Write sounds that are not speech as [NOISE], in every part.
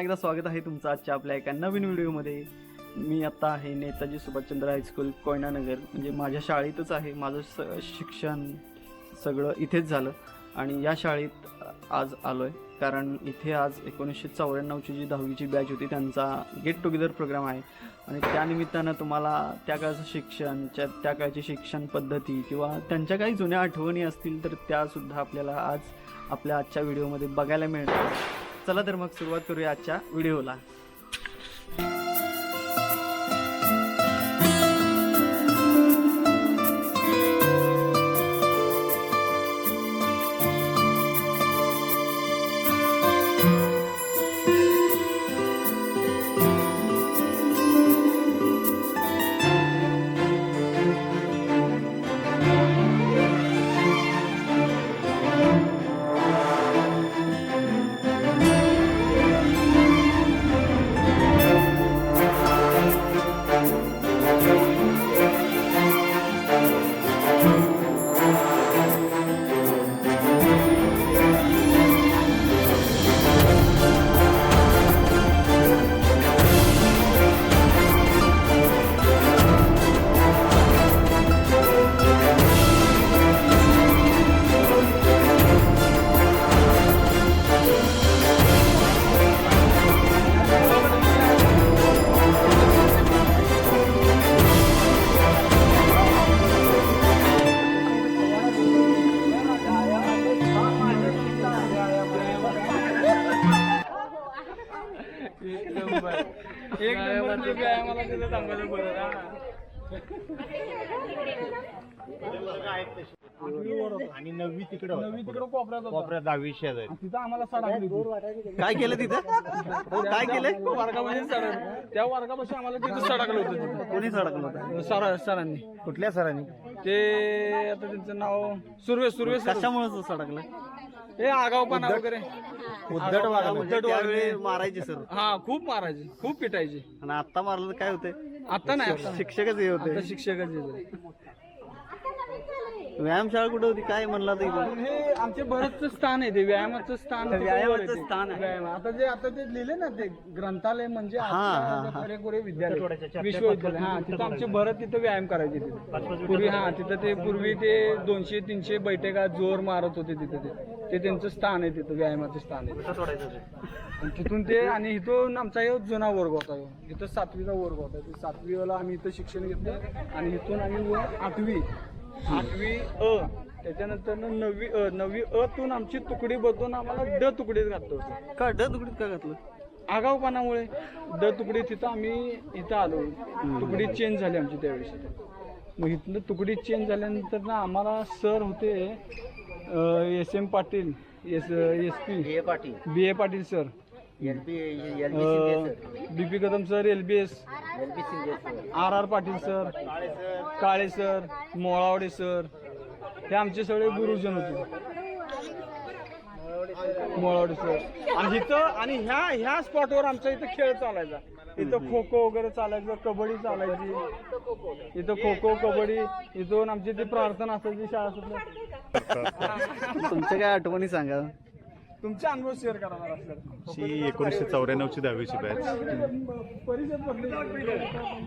पुन्हा एकदा स्वागत आहे तुमचं आजच्या आपल्या एका नवीन व्हिडिओमध्ये. मी आत्ता आहे नेताजी सुभाषचंद्र हायस्कूल कोयनानगर. म्हणजे माझ्या शाळेतच आहे. माझं स शिक्षण सगळं इथेच झालं. आणि या शाळेत आज आलो आहे कारण इथे आज एकोणीसशे चौऱ्याण्णवची जी दहावीची बॅच होती त्यांचा गेट टुगेदर प्रोग्राम आहे. आणि त्यानिमित्तानं तुम्हाला त्या काळचं शिक्षण त्या त्या काळची शिक्षण पद्धती किंवा त्यांच्या काही जुन्या आठवणी असतील तर त्यासुद्धा आपल्याला आज आपल्या आजच्या व्हिडिओमध्ये बघायला मिळतात चला तर मग सुरुवात करूया आजच्या व्हिडिओला. आणि नववी तिकडे नवी तिकडं कोपऱ्यात होता. कोपऱ्यात दहावी शेजारी. तिथं आम्हाला सडाकली. काय केलं तिथं? हो काय केलं? वर्गामध्ये सड त्या वर्गापाशी आम्हाला तिथं सडाकलं होतं कोणी सडकलं होतं? सर सरांनी. कुठल्या सरांनी? ते आता त्यांचं नाव सुर्वे सुर्वे सर. कशामुळे सडकलं? हे आगावपणा वगैरे. उद्धट वागले. उद्धट त्यावेळी मारायचे सर. हा खूप मारायचे. खूप पिटायचे. आणि आता मारलं तर काय होते आता नाही आता शिक्षकच हे होते शिक्षकच येतात. व्यायामशाळा कुठे होती काय म्हणला तर इकडे? हे आमचे भरतचं स्थान आहे ते व्यायामाचं स्थान तिथं व्यायामाचं ते. स्थान आहे. व्यायाम. आता जे आता ते लिहिले ना ते ग्रंथालय म्हणजे हा, हा. आजच्या खरेखुरे विद्यालय विश्वविद्यालय हा तिथं आमचे भरत तिथं व्यायाम करायचे तिथे पूर्वी हा तिथं ते पूर्वी ते दोनशे तीनशे बैठका जोर मारत होते तिथं ते ते त्यांचं स्थान आहे तिथं व्यायामाचं स्थान आहे आणि तिथून ते आणि इथून आमचा ह्यो जुना वर्ग होता ह्यो. इथं सातवीचा वर्ग होता ते सातवीला आम्ही इथं शिक्षण घेतलं आणि इथून आम्ही वर आठवी आठवी अ त्याच्यानंतर नववी अ नववी अ तून आमची तुकडी बदलून आम्हाला ड तुकडीत घातलं होतं. का ड तुकडीत का घातलं? आगावपणामुळे द तुकडी तिथं आम्ही इथं आलो. तुकडी चेंज झाली आमची त्यावेळेस. मग इथनं तुकडी चेंज झाल्यानंतर ना आम्हाला सर होते S M Patil S S P. B A Patil sir. B P Kadam sir L B S. R R Patil sir Kale sir Molawade sir हे आमचे सगळे गुरुजन होते. मोळावडे सर आणि इथं आणि ह्या ह्या स्पॉटवर आमचा इथं खेळ चालायचा. इथं खो खो वगैरे चालायचं कबड्डी चालायची. इथं खो खो कबड्डी इथून आमची ती प्रार्थना असायची शाळा तुमच्या काय आठवणी सांगा. तुमचे अनुभव शेअर करा मला सर ची एकोणीसशे चौऱ्याण्णवची दहावीची बॅच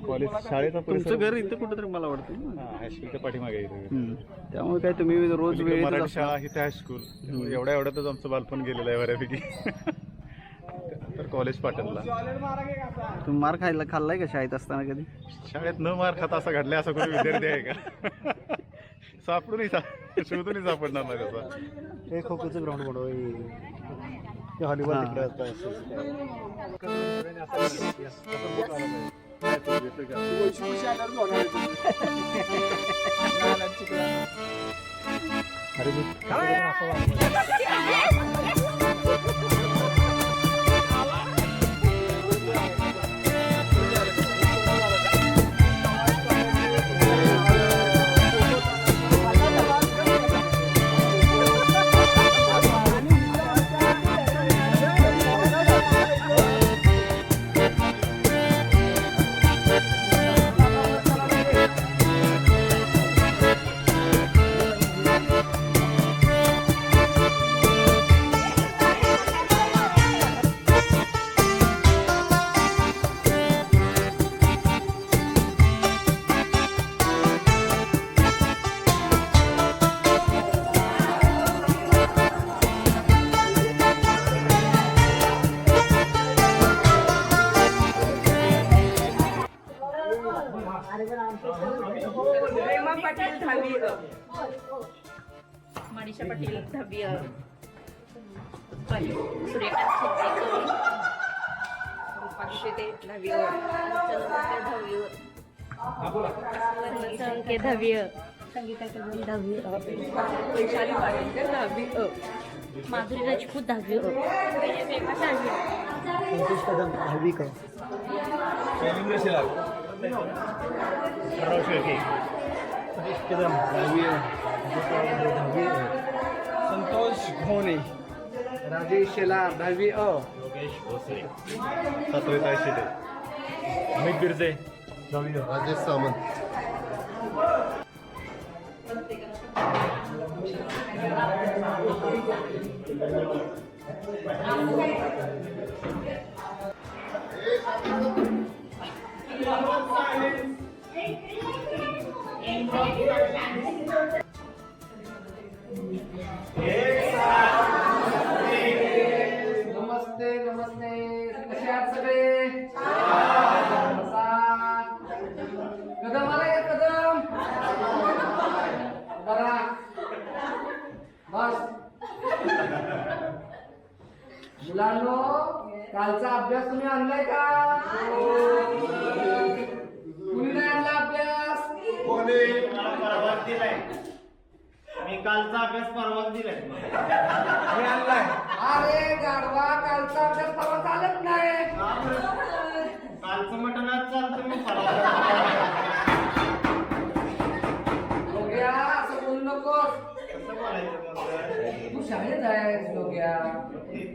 कॉलेज शाळेचा तुमचं घर इथं कुठेतरी मला वाटतं? हायस्कूलच्या पाठीमागे इथे. हम्म. त्यामुळे काय तुम्ही रोज इकडे वेळ मराठी शाळा आहे त्या हायस्कूल एवढ्या एवढ्यातच आमचं बालपण गेलेलं आहे बऱ्यापैकी. तर कॉलेज पाटणला. तुम्ही मार खायला खाल्लाय का शाळेत असताना कधी? शाळेत न मार खाता असा घडलाय असा कोणी विद्यार्थी आहे का? सापडूनही सा- शोधूनही सापडणार नाही त्याचा हे खो खोचं ग्राउंड मोठं ते हॉलीबॉल हा. तिकडे असतं अरे मी मनीषा पाटील दहावी सूर्यकांत शिंदे दहावी दहावी दहावी. वैशाली पाटील दहावी अ. माधुरी राजपूत दहावी अ. दहावी का दहावी दहावी संतोष घोणे राजेश शेलार दहावी अ सातवीत शेटे अमित बिरजे दहावी राजेश सामंत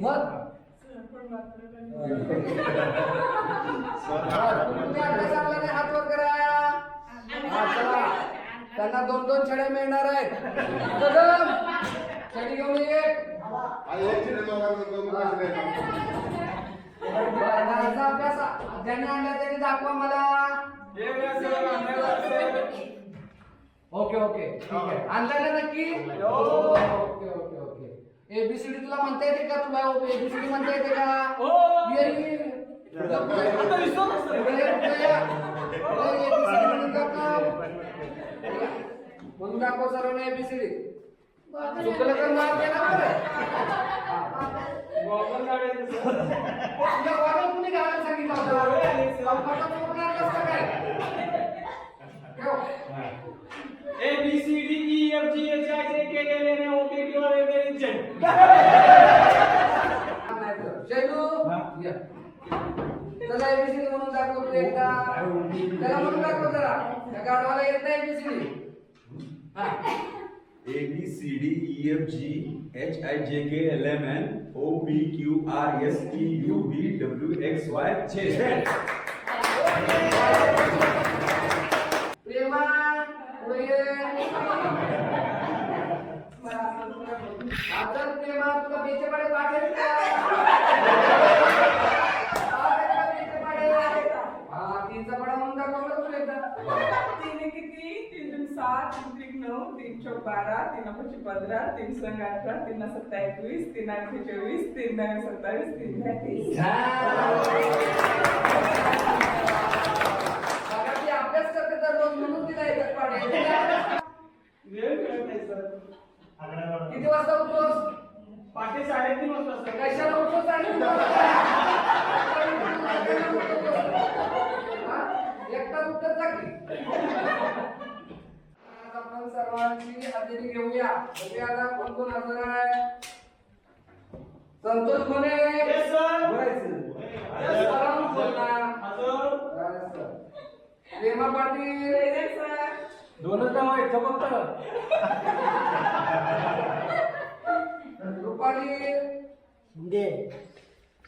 मग? तुम्ही अभ्यास आणला नाही हात वर करा. हा. त्यांना दोन दोन छड्या मिळणार आहेत. कदम छडी घेऊन ये. अभ्यास ज्यांनी आणला त्यांनी दाखवा मला. Okay okay. ठीक आहे. आणला ना नक्की? Okay okay okay. एबीसीडी तुला म्हणता येते का? तुला एबीसीडी म्हणता येते का? ABCD म्हणून दाखव. सर्वांना एबीसीडी चुकलं तर मार देणार बरं. [LAUGHS] तुला गॉगल कुणी घालायला सांगितलं होतं? कंपाऊंडर पूर्ण आणलंस का काय? ठेव. A B C D E F G H I J K L N O P Q R S T Shailu या. चला एबीसीडी म्हणून दाखव तू एकदा त्याला म्हणून दाखव जरा त्या गाडवाला येत नाही एबीसीडी हा A B C D E F G H I J K L M N O P Q R S T U V W X Y Z. प्रेमा पुढे ये. आता प्रेमा तुला बेचे पाडे पाठेल का पाठेल का बेचे पाडे? तीनचा पाडा म्हणून दाखव बरं तुला एकदा. तीन किती? तीन तीन सात तीन त्रिक नऊ तीन चौक बारा तीन पंचवीस पंधरा तीन संग अठरा तीन सत्ता एकवीस तीन आठ चोवीस तीन नऊ सत्तावीस तीन दहा तीस ती अभ्यास करते दररोज म्हणून तिला एकच पाडे. किती वाजता उठतोस? पाटे साडेतीन वाजता सर. कशाला आणि हा? एकटा की आज आपण सर्वांची हजेरी घेऊया. बघूया आता कोण कोण हजर आहे. संतोष कोणे. प्रेमा पाटील. दोनच नाव आहेत फक्त रुपाली. शिंदे.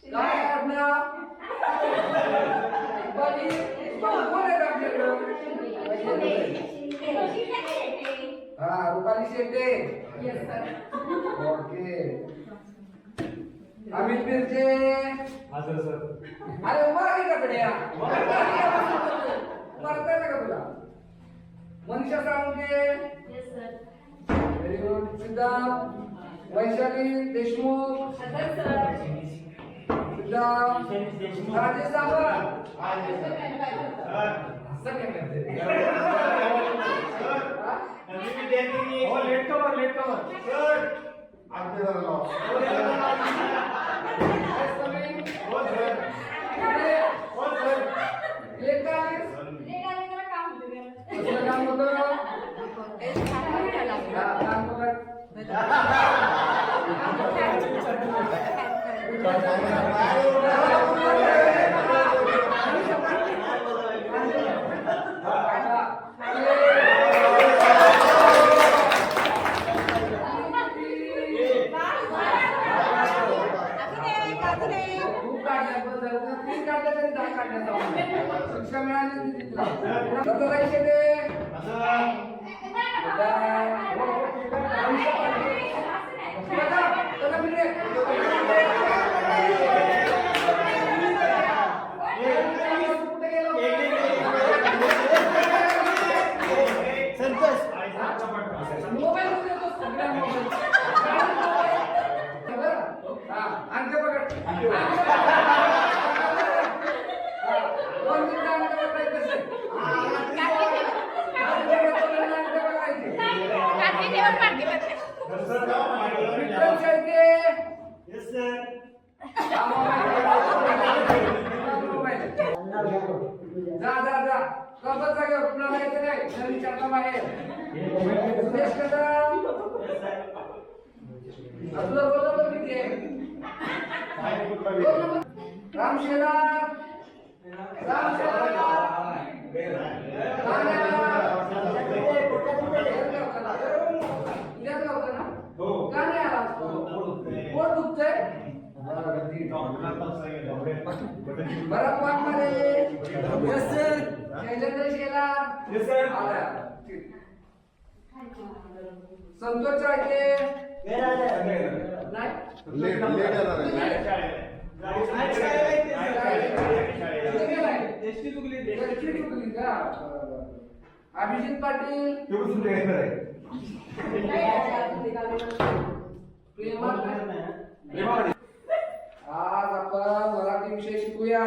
काय आडनाव रुपाली. हा रुपाली शेट्टे. ओके. अमित मिरचे. हजर सर अरे उभा आहे का कड्या येतं का तुला. Manisha Salunke very good Siddharth. Vaishali Deshmukh. Rajesh Sawant असं काय करते? हा? लेट का आलीस? कसलं काम होतं? काम बघा. खूप काढल्या, बस झालं. तीन काढल्या तरी दहा काढल्या जाऊन. शिक्षा मिळाली नाही तिथला. कसं जायचे ते? काय? हो, हो, ठीक आहे. आयुष्य पाहिजे. बघा, चला फिरे. कुठे गेलो? मोबाईल कुठे येतो? सगळ्या मोबाईल. बरं? हा, अंगठे पकड. हा, दोन मिनिटं अंगठे पकडायचे कसे? अंगठे पकडायचे, अंगठे पकडायचे. विक्रम शेळके. हा, मोबाईल. जा जा जा कपत जागेवर कुणाला यायचं नाही? घरी चालता बाहेर सुरेश कदम तुला रोल नंबर किती आहे? राम शेलार. राम शेलार. राम इथेच आला. संतोष नाही? कुठे गेलाय? एसटी चुकली का? अभिजित पाटील. प्रेमा आज आपण मराठी विषय शिकूया.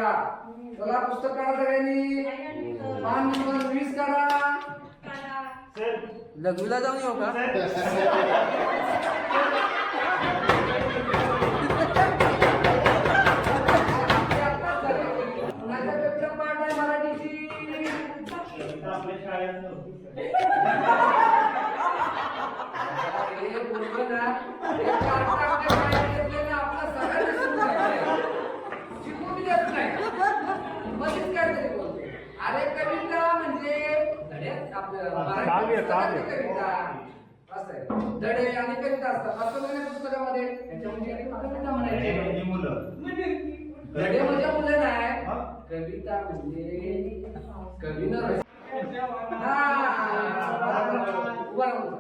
चला पुस्तक काढा सगळ्यांनी. पान नंबर वीस काढा लघुला जाऊन येऊ का? हे आपलं सगळ्यांना शिकून देत नाही. मध्येच काहीतरी बोलतो. अरे कविता म्हणजे धड्यात आपलं कविता. असं आहे. धडे आणि कविता असतात. असं नाही पुस्तकामध्ये कविता म्हणायची. धडे म्हणजे मुलं. नाही. कविता म्हणजे कवी न रच- हा, उभा राहून.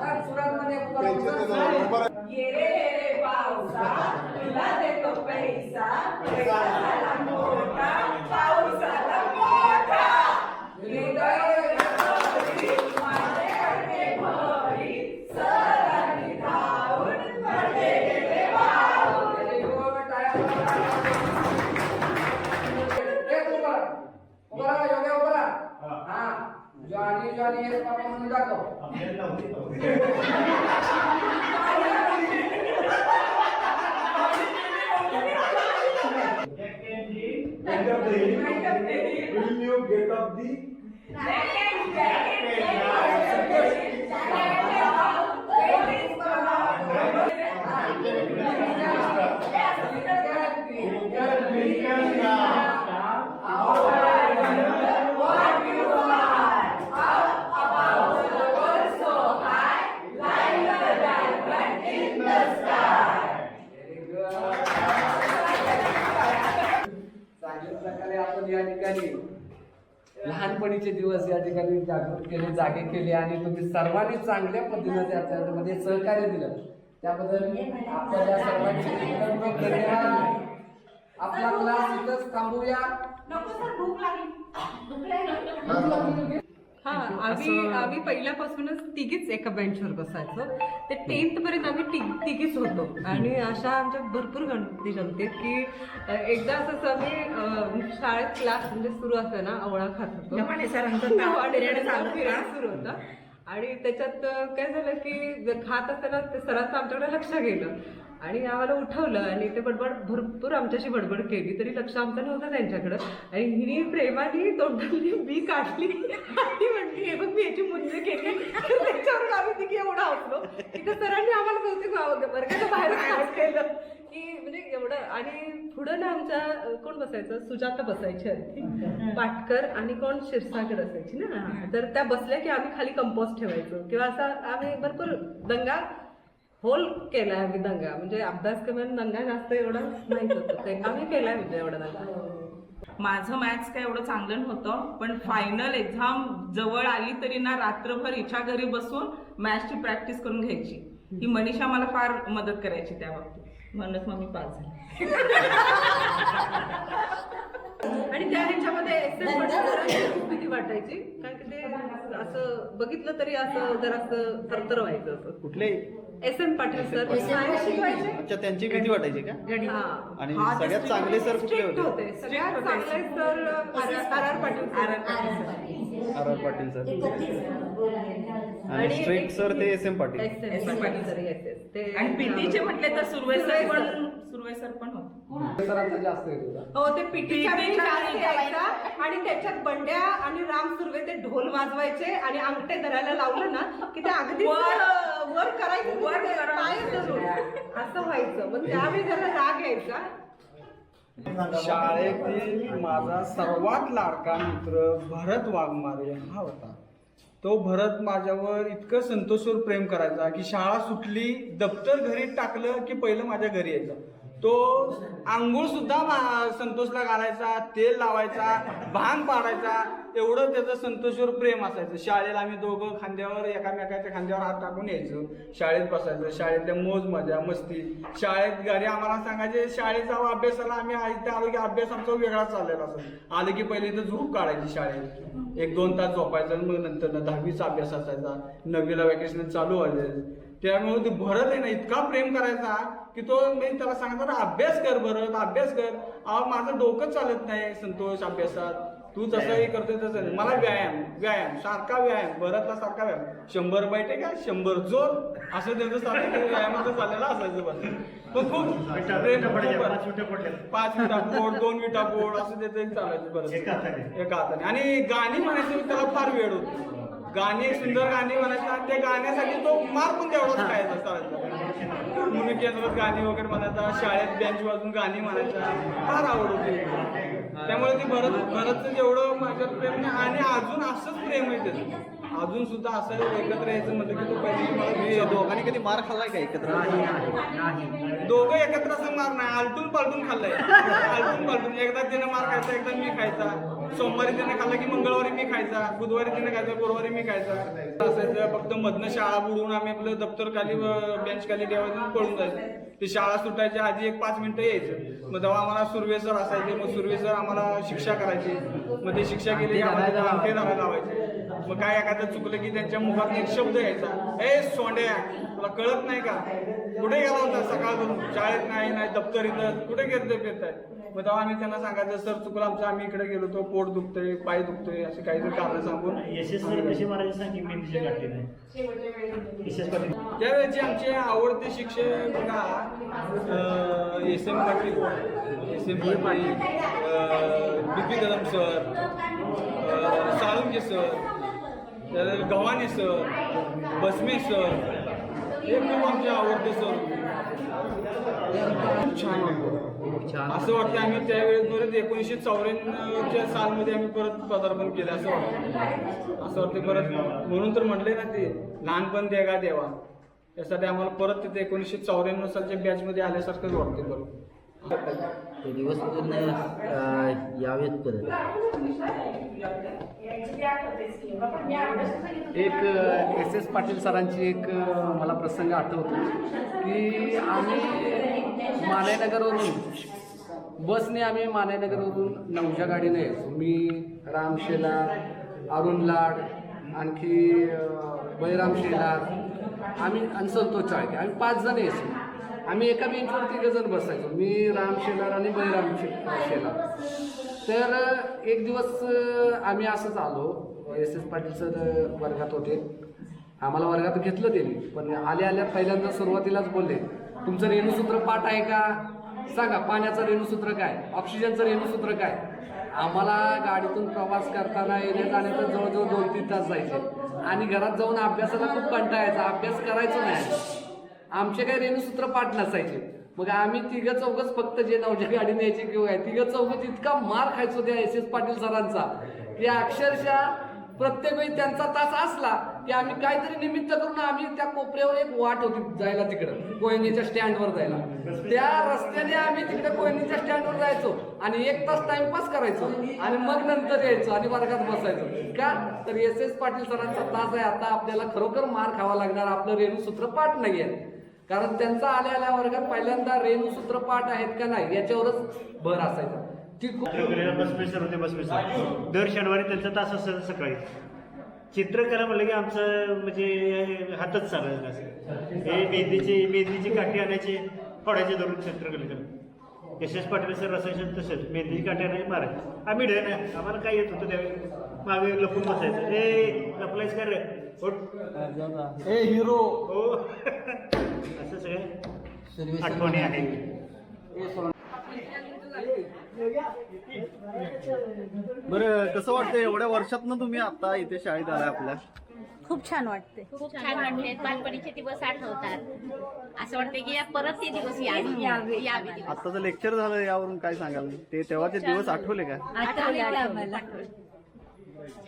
हा, सुरांमध्ये उभा राहून. ये रे ये रे पावसा पैसा पैसा झाला मोठा पाऊस आला मोठा हृदय गौरी, माझ्याकडे भरी, सरांनी धावून पडले गेले वाहून. हा. जॉनी जॉनी येस पापा म्हणून दाखव चांगल्या प्रकारे आपण या ठिकाणी लहानपणीचे दिवस या ठिकाणी जागृत केले जागे केले आणि तुम्ही सर्वांनी चांगल्या पद्धतीने त्याच्यामध्ये सहकार्य दिलं. त्याबद्दल आपल्या सर्वांचे आपला क्लास इथंच थांबूया. नको सर भूक लागली? हा आम्ही आम्ही पहिल्यापासूनच तिघीच एका बेंचवर बसायचो. ते टेन्थ पर्यंत आम्ही ति- तिघीच होतो. आणि अशा आमच्या भरपूर गणपती जमते की एकदा असंच आम्ही शाळेत क्लास म्हणजे सुरू असताना आवळा खात होतो. period सुरू होता. आणि त्याच्यात काय झालं की खात असताना ते सरांचं आमच्याकडे लक्ष गेलं. आणि आम्हाला उठवलं आणि ते बडबड भरपूर आमच्याशी बडबड केली तरी लक्ष आमचं नव्हतं त्यांच्याकडं. आणि हिने प्रेमाने तोंडातली बी काढली. आणि म्हणली हे बघ मी याची मुंज केली. त्याच्यावरून आम्ही तिघी एवढं हसलो. की त्या सरांनी आम्हाला बहुतेक बरं का बाहेर केलं की म्हणजे एवढं. आणि पुढं ना आमच्या कोण बसायचं? सुजाता बसायची आधी. पाटकर आणि कोण? क्षीरसागर असायची ना. तर त्या बसल्या की आम्ही खाली कंपोस्ट ठेवायचो. किंवा असा आम्ही भरपूर दंगा होल केलाय आम्ही दंगा. म्हणजे अभ्यास कमी दंगा जास्त एवढं माहीत होतं. ते आम्ही केलाय म्हणजे एवढा दंगा. माझं मॅथ्स काय एवढं चांगलं नव्हतं. पण फायनल एक्झाम जवळ आली तरी ना रात्रभर हिच्या घरी बसून मॅथ्सची प्रॅक्टिस करून घ्यायची. ही मनीषा मला फार मदत करायची त्या बाबतीत. म्हणूनच मग मी पास झाले. [LAUGHS] आणि त्या ह्याच्यामध्ये भीती वाटायची. कारण की ते असं बघितलं तरी असं जरा असं तरतर व्हायचं असं. कुठले? S M Patil sir. अच्छा त्यांची भीती वाटायची का? हा. आणि हा, ते सगळ्यात चांगले सर कुठले होते? सगळ्यात चांगले sir R R Patil R R Patil R R Patil sir. आणि आणि स्ट्रिक्ट सर ते S M Patil S M Patil sir yes, yes. ते आणि पीटीचे म्हटले तर सुरवे सर पण सर. सुरवे सर पण होते. सरांचा जास्त हो ते पीटीच्या PT वेळी च्या जास्त वेळी यायचा आणि त्याच्यात बंड्या आणि राम सुर्वे ते ढोल वाजवायचे आणि अंगठे धरायला लावलं ना की ते अगदी वर- वर करायचं वर धरून. असं व्हायचं. मग त्यावेळी जरा राग यायचा. शाळेतील माझा सर्वात लाडका मित्र भरत वाघमारे हा होता. तो भरत माझ्यावर इतकं संतोषवर प्रेम करायचा की शाळा सुटली दप्तर घरी टाकलं की पहिलं माझ्या घरी यायचं. तो आंघोळ सुद्धा संतोषला घालायचा तेल लावायचा भांग पाडायचा एवढं त्याचं संतोषवर प्रेम असायचं. शाळेला आम्ही दोघं खांद्यावर एकामेकाच्या खांद्यावर हात टाकून यायचो. शाळेत बसायचं शाळेतल्या मोज मजा मस्ती. शाळेत घरी आम्हाला सांगायचे शाळेचा अभ्यासाला आम्ही इथे आलो की अभ्यास आमचा वेगळा चाललेला असं आलं की पहिले इथं झोप काढायची शाळेत. एक दोन तास झोपायचं आणि मग नंतर दहावीचा अभ्यास असायचा. नववीला वॅकेशन चालू व्हायचं. त्यामुळे ते भरत आहे ना इतका प्रेम करायचा की तो मी त्याला सांगतो ना अभ्यास कर भरत अभ्यास कर. अहो माझं डोकं चालत नाही संतोष अभ्यासात. तू जसंही करतोय तसं. मला व्यायाम व्यायाम सारखा व्यायाम भरतला सारखा व्यायाम. शंभर बैठे का? शंभर जोर. असं त्यांचं सारखं व्यायामाचं चाललेलं असायचं बस. पण खूप पाच विटा पोट दोन विटा पोट असं त्याचं चालायचं बरं. एका हाताने. आणि गाणी म्हणायचं त्याला फार वेळ होतो. गाणी सुंदर गाणी म्हणायचं आणि त्या गाण्यासाठी तो मार पण तेवढाच खायचा चालायचा म्हणून केंद्रात गाणी वगैरे म्हणायचा शाळेत बेंच वाजून गाणी म्हणायचा फार आवड होती. त्यामुळे ती भरत भरतचं जेवढं माझ्यावर प्रेम नाही आणि अजून असंच प्रेम आहे त्याचं. अजून सुद्धा असं एकत्र यायचं म्हणलं की तो पहिले दोघांनी कधी मार खाल्लाय का एकत्र? दोघं एकत्र असं मार नाही आलटून पालटून खाल्लंय. आलटून पालटून. एकदा त्यानं मार खायचा एकदा मी खायचा. सोमवारी त्याने खाल्लं की मंगळवारी मी खायचा बुधवारी त्याने खायचा गुरुवारी मी खायचा. असायचं फक्त मधनं शाळा बुडवून आम्ही आपलं दप्तर खाली बेंच खाली ठेवायचं पळून जायचं. ते शाळा सुटायच्या आधी एक पाच मिनिटं यायचं. मग तेव्हा आम्हाला सुर्वे सर असायचे मग सुर्वे सर आम्हाला शिक्षा करायची. मग ते शिक्षा केली की आम्हाला लावायचे. मग काय एखादं चुकलं की त्यांच्या मुखात एक शब्द यायचा. ए सोंड्या तुला कळत नाही का? कुठे गेला होता सकाळपासून? शाळेत नाही नाही दप्तर इथं. कुठे गेलं फिरताय मग तेव्हा आम्ही त्यांना सांगायचं सर चुकलं आमचं आम्ही इकडे गेलो होतो पोट दुखतोय पाय दुखतोय असे काहीतरी कारण सांगून. त्यावेळेचे आमचे आवडते शिक्षक बघा S M Patil. S M Patil B P Kadam sir अं, Salunke sir Gavhane sir Basme sir हे खूप आमचे आवडते सर. खूप छान वाटतं असं वाटतं आम्ही त्यावेळेस परत एकोणीसशे चौऱ्याण्णवच्या सालमध्ये आम्ही परत पदार्पण केलं असं वाटतं. असं वाटतं परत म्हणून तर म्हटले ना ते लहानपण देगा देवा. यासाठी आम्हाला परत तिथे एकोणीसशे चौऱ्याण्णव सालच्या बॅचमध्ये आल्यासारखंच वाटतं बरं ते दिवस पूर्ण यावेत परत. एक एस एस पाटील सरांची एक मला प्रसंग आठवतो की आम्ही मानेनगरवरून बसने आम्ही मानेनगरवरून नवच्या गाडीने यायचो. मी रामशेला अरुण लाड आणखी अं, बळीराम शेलार आम्ही आणि संतोष चाळके आम्ही पाच जण यायचो. आम्ही एका बेंचवर तिघजण बसायचो. मी राम शेलार आणि बळीराम शे शेलार. तर एक दिवस आम्ही असंच आलो. एस एस पाटील सर वर्गात होते. आम्हाला वर्गात घेतलं त्यांनी. पण आल्या आल्या पहिल्यांदा सुरुवातीलाच बोलले तुमचं रेणूसूत्र पाठ आहे का? सांगा पाण्याचं रेणूसूत्र काय? ऑक्सिजनचं रेणूसूत्र काय? आम्हाला गाडीतून प्रवास करताना येण्या जाण्याचं जवळजवळ दोन तीन तास जायचे. आणि घरात जाऊन अभ्यासाला खूप कंटाळायचा अभ्यास करायचो नाही. आमचे काही रेणूसूत्र पाठ नसायचे. मग आम्ही तिघं चौघच फक्त जे नवच्या गाडी न्यायची किंवा काय तिघं चौघच इतका मार खायचो त्या एस एस पाटील सरांचा की अक्षरशः प्रत्येक वेळी त्यांचा तास असला की आम्ही काहीतरी निमित्त करून आम्ही त्या कोपऱ्यावर एक वाट होती जायला तिकडं कोयनीच्या स्टँडवर जायला. त्या रस्त्याने आम्ही तिकडे कोयनीच्या स्टँडवर जायचो आणि एक तास टाइमपास करायचो आणि मग नंतर यायचो आणि वर्गात बसायचो. का? तर एस एस पाटील सरांचा तास आहे आता आपल्याला खरोखर मार खावा लागणार आपलं रेणूसूत्र पाठ नाही आहे. कारण त्यांचा आल्या आल्या वर्गात पहिल्यांदा रेणूसूत्र पाठ आहेत का नाही याच्यावरच भर असायचा. ती खूप बसपेसर होते बसपेसर दर शनिवारी त्यांचा तास असायचा सकाळी. चित्रकला म्हणलं की आमचं म्हणजे हातच चालायचं असं. हे मेहंदीचे मेहंदीची काठी आणायचे फोडायचे धरून चित्रकला करत एस एस पाटील सर असायचे तसंच. मेहंदीची काठी आणायची मारायची. आम्ही ढे नाही आम्हाला काय येत होतं त्यावेळी? मागे लपून बसायचं. ए लपलायच कर रे? ए हिरो हो. [LAUGHS] असं सगळं? आठवणी आहेत बरं कसं वाटतं एवढ्या वर्षातनं तुम्ही आता इथे शाळेत आलाय आपल्या. खूप छान वाटते खूप छान वाटते बालपणीचे दिवस आठवतात. असं वाटते की या परत ते दिवस यावे. आताचं लेक्चर झालं यावरून काय सांगाल? ते तेव्हाचे दिवस आठवले का? आठवले आम्हाला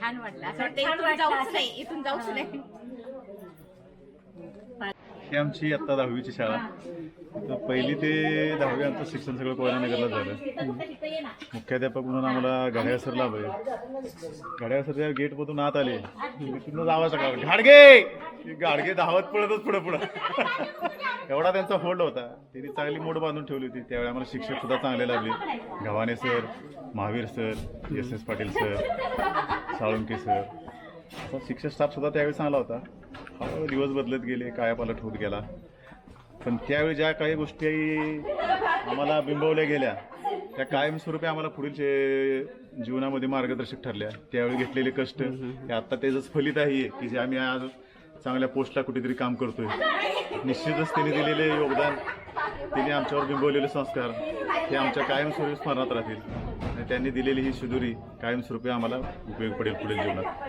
छान वाटलं. असं वाटतं इथून जाऊच नाही. इथून जाऊच नाही. ही आमची आता दहावीची शाळा. तर पहिली ते दहावी आमचं शिक्षण सगळं कोयनानगरला झालं. मुख्याध्यापक म्हणून आम्हाला घड्याळ सर लाभले घड्याळ सर त्या गेटमधून आत आले. तिथून आवाज सकाळ घाडगे! गाडगे धावत पळतच पुढं पुढं. एवढा त्यांचा होल्ड होता. त्यांनी चांगली मोड बांधून ठेवली होती. त्यावेळी आम्हाला शिक्षक सुद्धा चांगले लागले. Gavhane sir Mahavir sir S S Patil sir Salunke sir असा शिक्षक स्टाफ सुद्धा त्यावेळी चांगला होता. हळूहळू दिवस बदलत गेले कायापालट होत गेला. पण त्यावेळी ज्या काही गोष्टी आम्हाला बिंबवल्या गेल्या त्या कायमस्वरूपी आम्हाला पुढील जे- जीवनामध्ये मार्गदर्शक ठरल्या. त्यावेळी घेतलेले कष्ट हे आता त्याचंच फलित आहे की जे आम्ही आज चांगल्या पोस्टला कुठेतरी काम करतोय. निश्चितच त्यांनी दिलेले योगदान त्यांनी आमच्यावर बिंबवलेले संस्कार हे आमच्या कायमस्वरूपी स्मरणात राहतील. आणि त्यांनी दिलेली ही शिदुरी कायमस्वरूपी आम्हाला उपयोग पडेल पुढील जीवनात.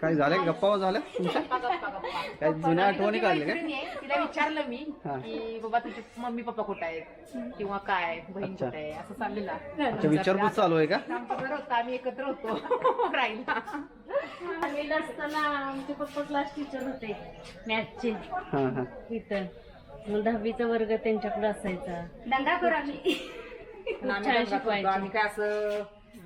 काय झाल्या गप्पा झाल्या तुमच्या? काय जुन्या आठवणी काढल्या काय? तिला विचारलं मी हा. की बाबा तुझे मम्मी पप्पा कुठे आहेत? किंवा काय? बहीण अच्छा. कुठे आहे? असं चाललेलं अच्छा विचारपूस चालू आहे का? आमचं घर होतं. आम्ही एकत्र होतो [LAUGHS] राहिला असताना आमचे पप्पा क्लास टीचर होते. मॅथचे हां हां. इथं. मग दहावीचा वर्ग त्यांच्याकडे असायचा. दंगा करू आम्ही. खूप छान. शिकवायचे. आम्ही काय असं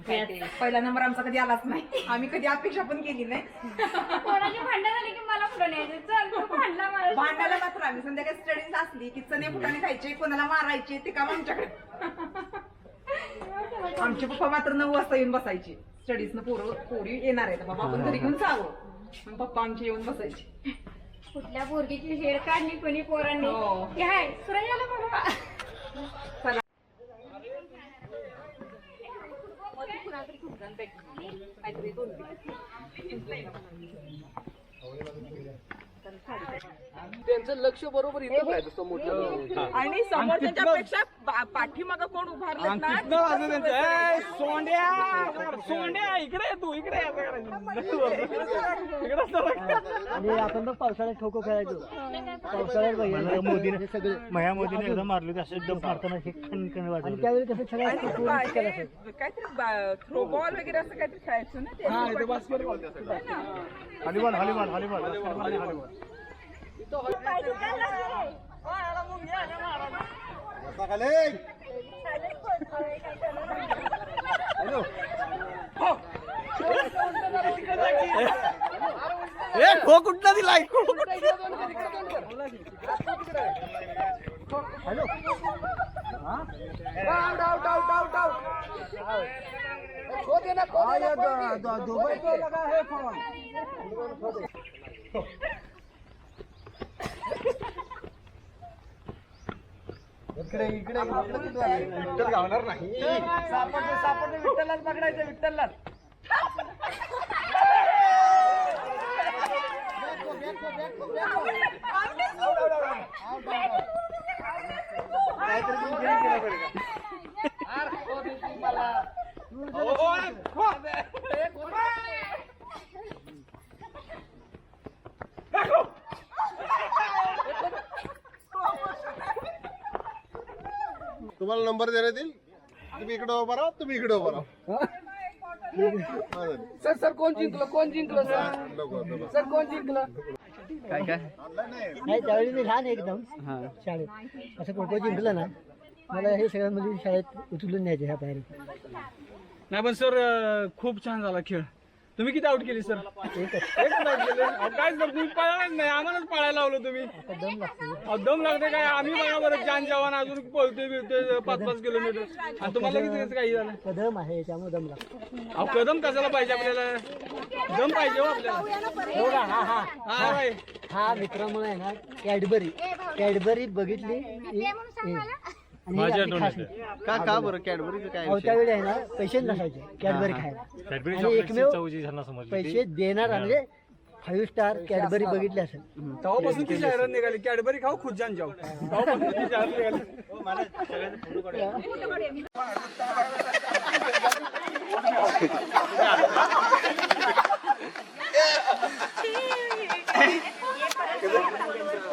पहिला नंबर आमचा कधी आलाच नाही. आम्ही कधी अपेक्षा पण केली नाही. कोणाची भांडण झाली की मला पुढे न्यायचं? चल तू भांडला मला भांडायला मात्र आम्ही संध्याकाळी स्टडीज असली की चणे फुटाने खायचे कोणाला मारायचे ते काम आमच्याकडे. आमचे पप्पा मात्र नऊ वाजता येऊन बसायचे. स्टडीज न पोरं पोरी येणार आहेत. बाबा आपण घरी घेऊन जावं. मग पप्पा आमचे येऊन बसायचे. कुठल्या पोरगीची हेड काढली कोणी पोरांनी? हो. हाय सुरयाला बघा त्यांचं लक्ष बरोबर इथं समोर आणि समोरच्या पेक्षा पाठीमाग कोण उभारले आणि तिथनं वाजत त्यांचं, "ए, सोंड्या! सोंड्या इकडे तू इकडे ये," असं करायचं. इकडे सरक. आणि आपण तर पावसाळ्यात खो खो खेळायचो. पावसाळ्यात मोदीने सगळे मया मोदीने एकदम मारले होते असं एकदम मारताना हे खणखण वाजवलं. त्यावेळी कसं काहीतरी थ्रो बॉल वगैरे असं काहीतरी खेळायचं ना ते? Volleyball volleyball volleyball. हॉलीबॉल. ए खो कुठला दिलाय खो इकडे इकडे दोन कर, इकडे दोन कर. हात तो तिकडे. Hello out out out out out खो दे ना खो दे ना कोई भी. लगा है फोन इकडे इकडे विठ्ठल गावणार नाही. सापडले सापडले विठ्ठललाच पकडायचं विठ्ठललाच. तुम्हाला नंबर देण्यात येईल. तुम्ही इकडे उभा राहा तुम्ही इकडे उभा राहा. सर सर कोण जिंकलं? कोण जिंकलं सर? सर कोण जिंकलं? काय काय? नाही त्यावेळी मी लहान एकदम. हा. शाळेत. असं कोण जिंकलं ना मला हे सगळं म्हणजे शाळेत उचलून न्यायचे ह्या तयारी नाही पण सर खूप छान झाला खेळ. तुम्ही किती आउट केली सर एकच out केले. अहो, काय सर तुम्ही पळालाच नाही. आम्हालाच पळायला लावलं तुम्ही. दम लागतो अहो, दम लागते काय? आम्ही बघा बरं जान जवान अजून पळतोय बिळतोय पाच पाच किलोमीटर. आणि तुम्हाला किती काही झालं? कदम आहे त्यामुळे दम लागतो. अहो कदम कशाला पाहिजे आपल्याला? दम पाहिजे हो आपल्याला. हो का? हा हा. हा बाई. हा मित्रामुळे आहे ना कॅडबरी. कॅडबरी बघितली. की- आणि ही आपली खास नाही. का का बरं? कॅडबरीचं काय अहो, विषय? त्यावेळी आहे ना पैसे नसायचे. कॅडबरी खायला. आणि एकमेव पैसे देणार म्हणजे फाईव्ह स्टार कॅडबरी बघितली असेल. तेव्हापासून ती जाहिरात निघाली. कॅडबरी खाऊ खुद जान जाऊ. तेव्हापासून ती जाहिरात निघाली [LAUGHS] [LAUGHS] शेतात पाहिजे की पास होणार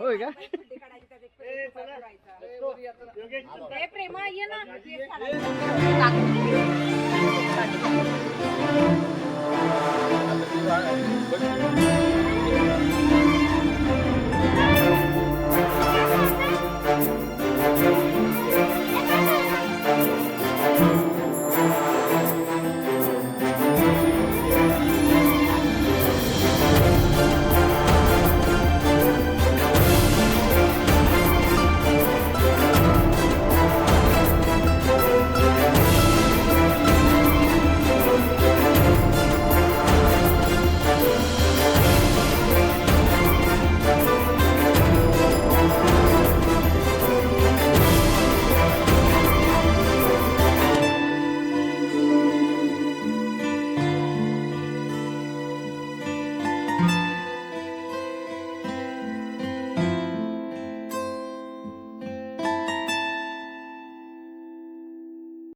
होय का? प्रेमा ये ना